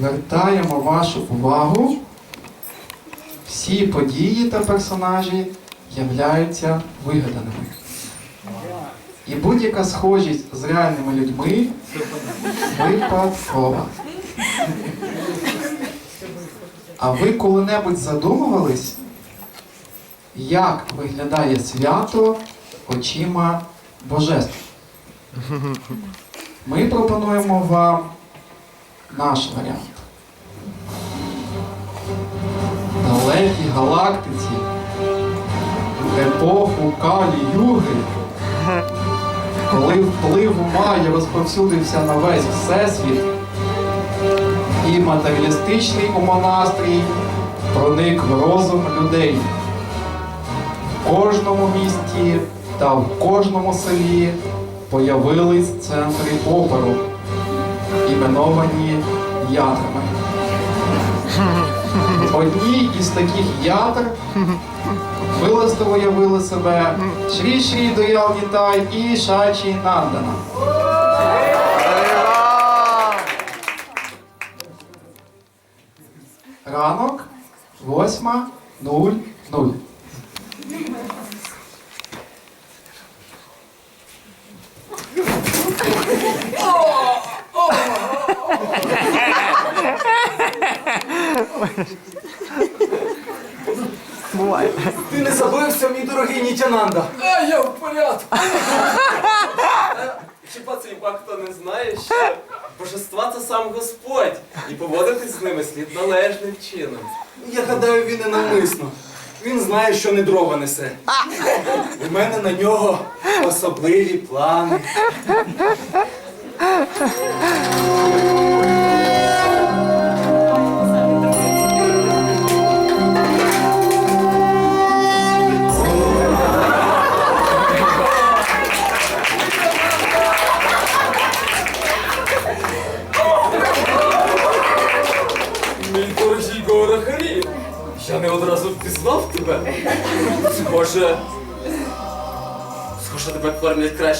звертаємо вашу увагу. Всі події та персонажі являються вигаданими. І будь-яка схожість з реальними людьми випадкова. А ви коли-небудь задумувались, як виглядає свято очима божеств? Ми пропонуємо вам наш варіант. Далекій галактиці, епоху Калі Юги, коли вплив Майя розповсюдився на весь всесвіт, і матеріалістичний умонастрій проник в розум людей. В кожному місті та в кожному селі появились центри опору, іменовані ядрами. Одні із таких ядр вилисто уявили себе Шрі Шрі Доял Нітай і Шачі Нандана. Ранок 8.00. Ти не забився, мій дорогий Нітянанда. А я в порядку. Е, Хіба цей хто не знає, що божества це сам Господь, і поводитись з ними слід належним чином. Я гадаю, він і навмисно. Він знає, що не дрова несе. У мене на нього особливі плани.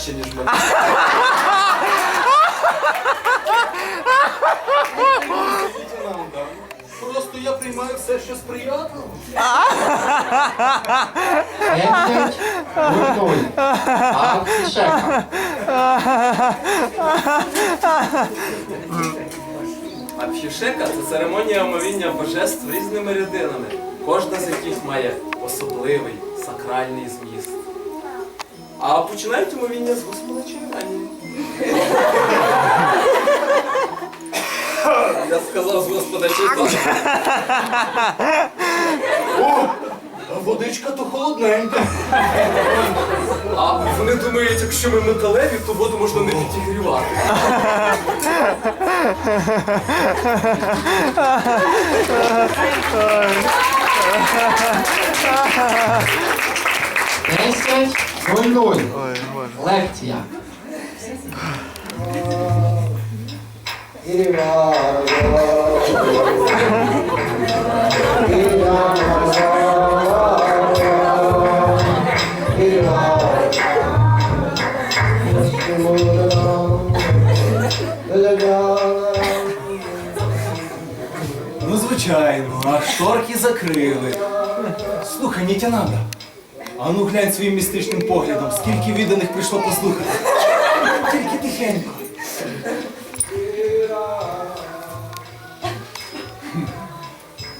Краще, ніж мене. Просто я приймаю все, що сприятливо. Дев'ять нуль. А Шека. А це церемонія омовіння божеств різними рядинами, кожна з яких має особливий сакральний зміст. А починають омовіння з Господа читання. Я сказав з Господа. О, а водичка то холодненька. А вони думають, якщо ми металеві, то воду можна не підігрівати. Ой, боже. Лекція. Ну, звичайно, а шторки закрили. Слухай, Нітянанда, а ну глянь своїм містичним поглядом, скільки відданих прийшло послухати. Тільки тихенько.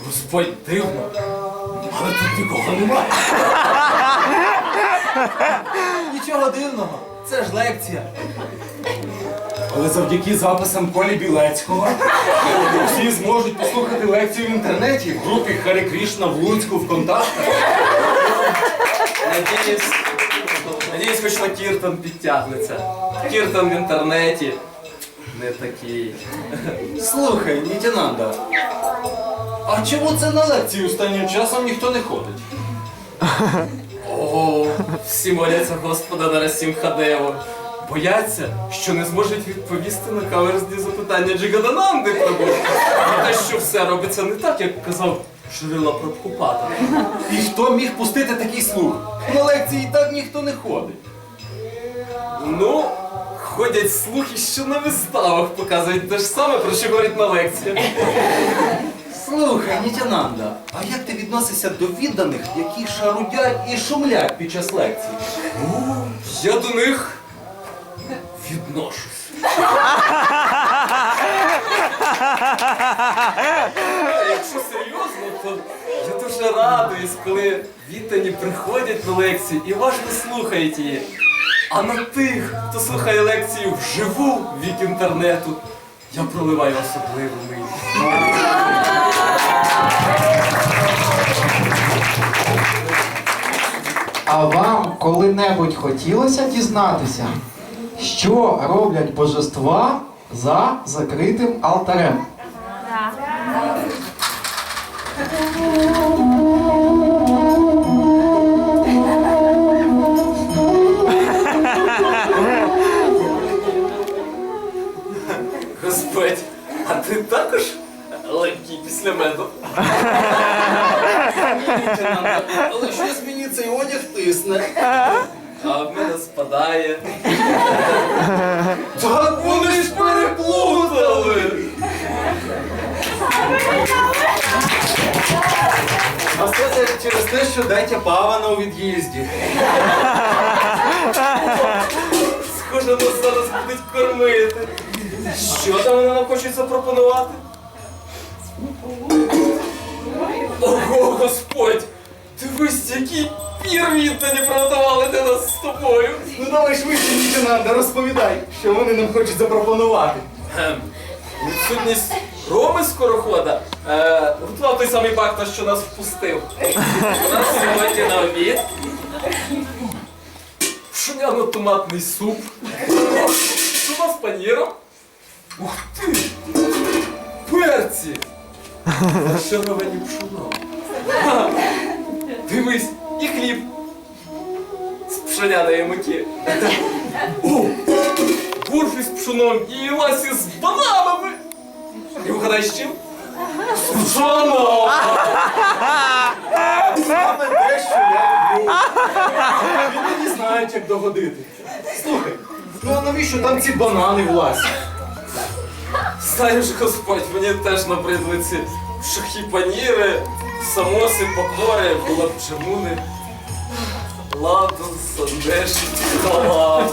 Господь дивно, але тут нікого немає. Нічого дивного, це ж лекція. Але завдяки записам Колі Білецького всі зможуть послухати лекцію в інтернеті в групі Харі Крішна в Луцьку ВКонтактах. Надіюсь, надіюсь, хоч на Кіртон підтягнеться. Кіртон в інтернеті не такий. Слухай, Нітянанда, а чому це на лекції останнім часом ніхто не ходить? О, всі моляться Господа Нарасім Хадеву. Бояться, що не зможуть відповісти на каверзні запитання Джигадананди про Бога. Про те, що все робиться не так, як казав Шрила Прабхупада. І хто міг пустити такий слух? На лекції і так ніхто не ходить. Ну, Ходять слухи, що на виставах показують те ж саме, про що говорять на лекціях. Слухай, Нітянанда, а як ти відносишся до відданих, які шарудять і шумлять під час лекцій? Я до них відношусь. Якщо я дуже радуюсь, коли віддані приходять на лекції і уважно слухають її. А на тих, хто слухає лекцію вживу вік інтернету, я проливаю особливу. А вам коли-небудь хотілося дізнатися, що роблять божества за закритим алтарем? Господь, а ти також легкий після меду? Але щось мені цей одяг тисне. А в мене спадає. Так Вони ж переплутали! А все це через те, що дайте павана у від'їзді. Схоже, нас зараз будуть кормити. Що там вони нам хочуть запропонувати? Ого, Господь! Дивись, який пір віддані приготували для нас з тобою. Ну давай швидше, Нітянанда, розповідай, що вони нам хочуть запропонувати. Ем, Відсутність Роми скорохода е, готував той самий бакта, що нас впустив. У нас сьогодні на обід. Пшоняно-томатний суп. Сума з паніром. Ух ти! Перці! Пшоном. Ха, Дивись, і хліб. З пшоняної муки. О! Бурфі з пшоном і ласі з бананами. І вгадай з чим? З пшоном! Саме те, що я люблю. Люди не знають, як догодити. Слухай, ну а навіщо там ці банани в ласі? Знаєш, Господь, мені теж набридли ці шахі паніри, самоси, покори, булапчемуни. Ладу, сандеш, халат.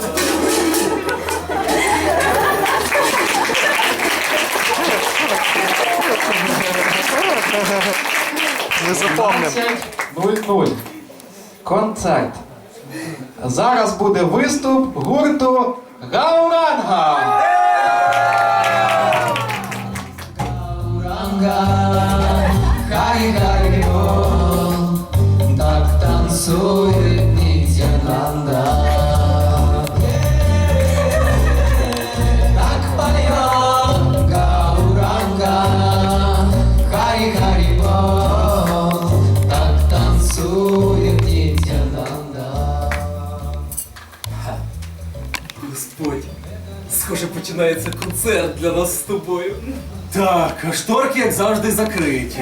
Не запомнимо. 12.00. Концерт. Зараз буде виступ гурту Гауранга. Гауранга. хай схоже, починається концерт для нас з тобою. Так, а шторки, як завжди, закриті.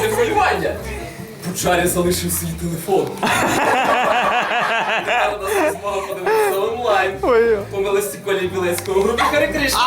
Це хвилювання. Пучарі залишив свій телефон. Тепер у нас є змога подивитися онлайн. По милості Колі Білецького групи групі Харі Кришна.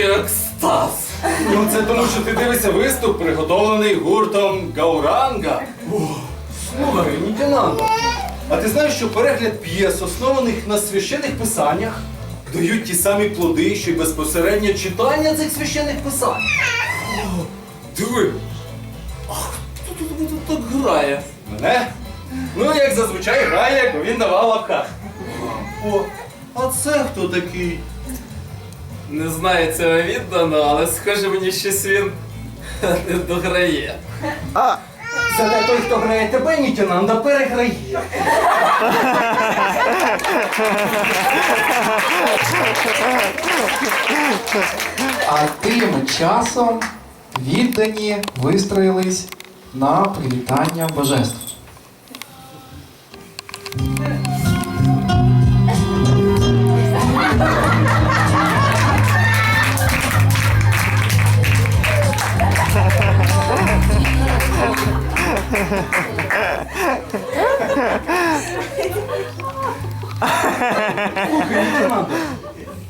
Охватує екстаз. Ну це тому, що ти дивишся виступ, приготовлений гуртом Гауранга. Слухай, Нітянанда, а ти знаєш, що перегляд п'єс, основаних на священних писаннях, дають ті самі плоди, що й безпосереднє читання цих священних писань. Диви. А хто тут так грає? Мене? Ну, як зазвичай грає, як він на лапках. О, а це хто такий? Не знаю цього віддано, але схоже мені щось він не дограє. Зате той, хто грає тебе, Нітянанда, переграє. А тим часом віддані вистроїлись на привітання божеств.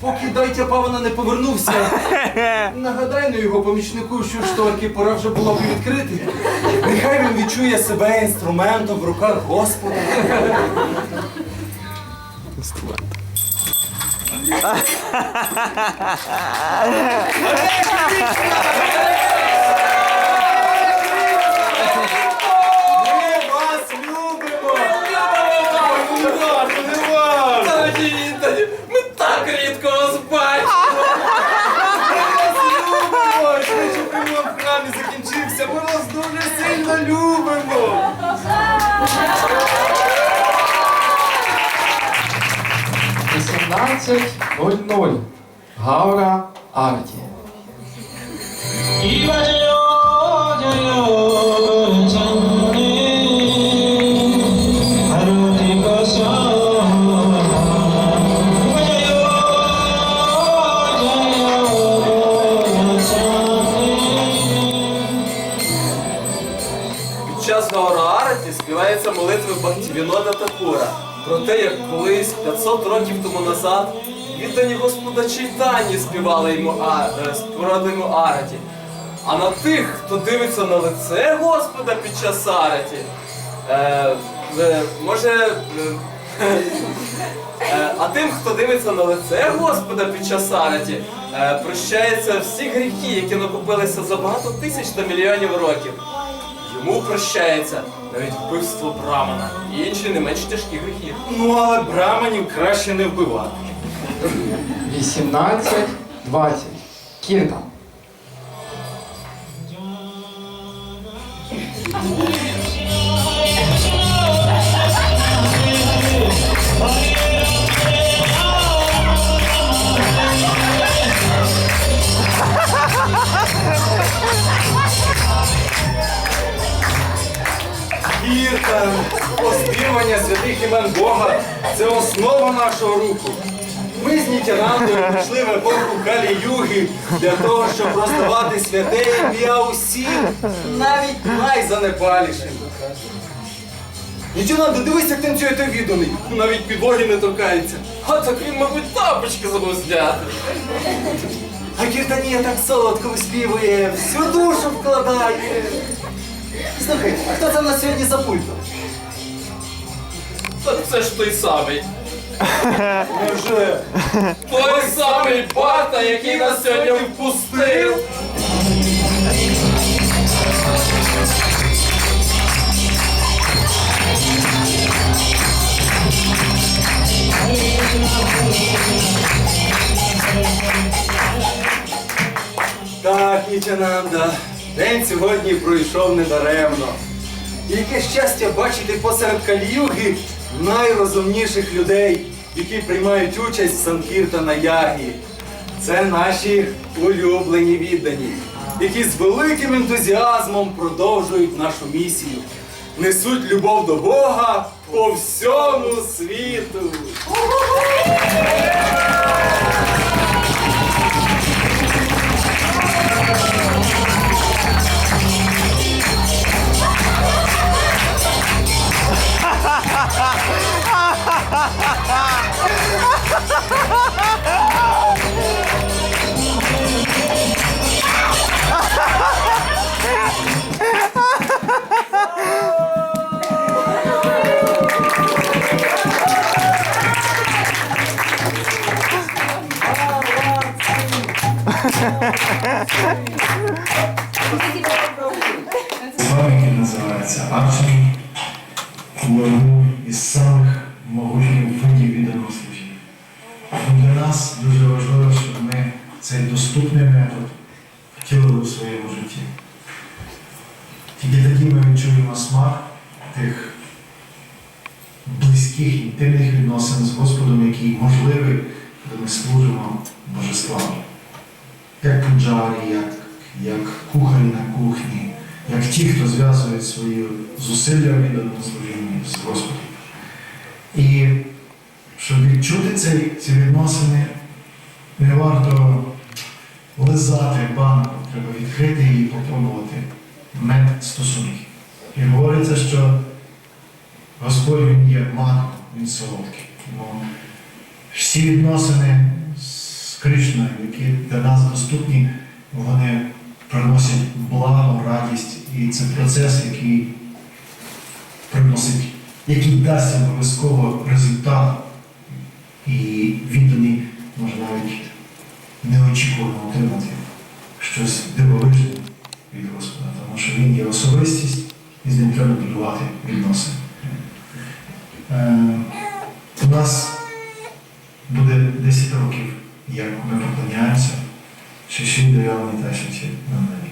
Поки дайте павана не повернувся, нагадай на його помічнику, що шторки пора вже було б відкрити. Нехай він відчує себе інструментом в руках Господа. Ми 0-0. Гавра Арті. Під час на Араті співається молитва Бахтівінода Такура про те, як колись 500 років тому назад віддані Господа Чайтані співали йому, а, е, співали Араті. А на тих, хто дивиться на лице Господа під час Араті, е, е, може. е, Е, А тим, хто дивиться на лице Господа під час араті, прощаються всі гріхи, які накопилися за багато тисяч та мільйонів років. Йому прощається навіть вбивство Брамана і інші не менш тяжкі гріхи. Ну, але браманів краще не вбивати. Вісімнадцять двадцять. Кіртан. Кіртан, оспівання святих імен Бога це основа нашого руху. Ми з Нітянандою прийшли в епоху Калі-Юги для того, щоб роздавати святе ім'я усім, навіть найзанепалішим. Нітянанда, дивись, як танцює той відданий. Навіть підлоги не торкається. А так він, мабуть, тапочки забув зняти. А Кіртанія так солодко виспівує, всю душу вкладає. Слухай, а хто це в нас сьогодні за пультом? Та це ж той самий. Той самий Барта, який нас сьогодні впустив. Так, Нічананда, день сьогодні пройшов недаремно. Яке щастя бачити посеред каліюги найрозумніших людей, які приймають участь в Санкіртана Ягі. Це наші улюблені віддані, які з великим ентузіазмом продовжують нашу місію. Несуть любов до Бога по всьому світу. Ha ha! З Господом, який можливий, коли ми служимо божествам. як пуджарі, як, як кухарі на кухні, як ті, хто зв'язують свої зусилля в відданому служінні з Господом. І щоб відчути ці, ці відносини, не варто лизати банку, треба відкрити її і попробувати мед стосунків. І говориться, що Господь Він є матом, Він солодкий. Всі відносини з Кришною, які для нас доступні, вони приносять благо, радість. І це процес, який приносить, який дасть обов'язково результат. І відданий може навіть неочікувано отримати щось дивовижне від Господа, тому що Він є особистість і з ним треба будувати відносини. У нас буде 10 років, як ми поклоняємося, Шиші Дайоні та Шиші Нандані.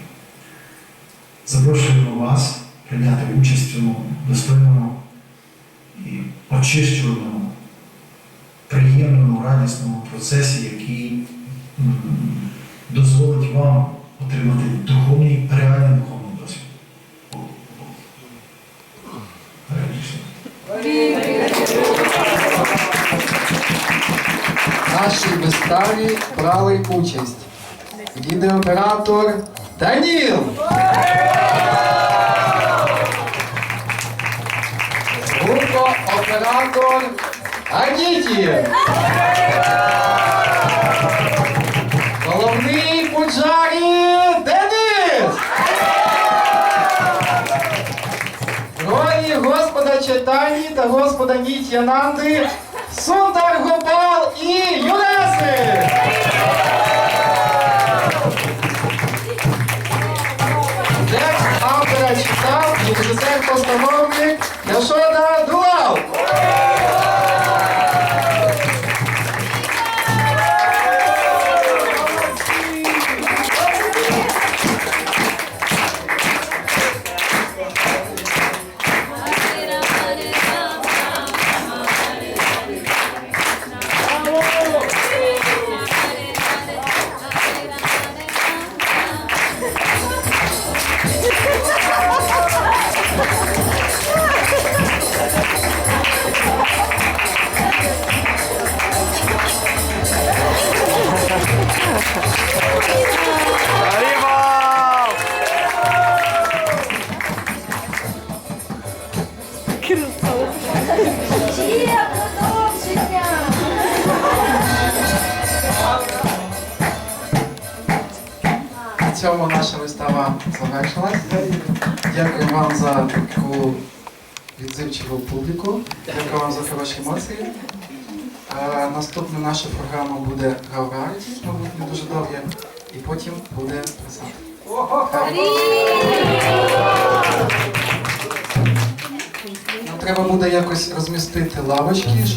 Запрошуємо вас прийняти участь в цьому достойному і очищуваному, приємному, радісному процесі, який дозволить вам отримати духовний, реальний духовний досвід. Нашій виставі брали участь відеооператор Даніл. Звукооператор Аніті. Головний пуджарі Денис. Ролі Господа Читані та Господа Нітянанди Сундар Гопал Constantinopoli, eu sou da Dual. Є продовження! На цьому наша вистава завершилась. Дякую вам за таку відзивчиву публіку. Дякую вам за хороші емоції. Е, наступна наша програма буде Гаугаріті, мабуть, не дуже довге, і потім буде писати. Треба буде якось розмістити лавочки, щоб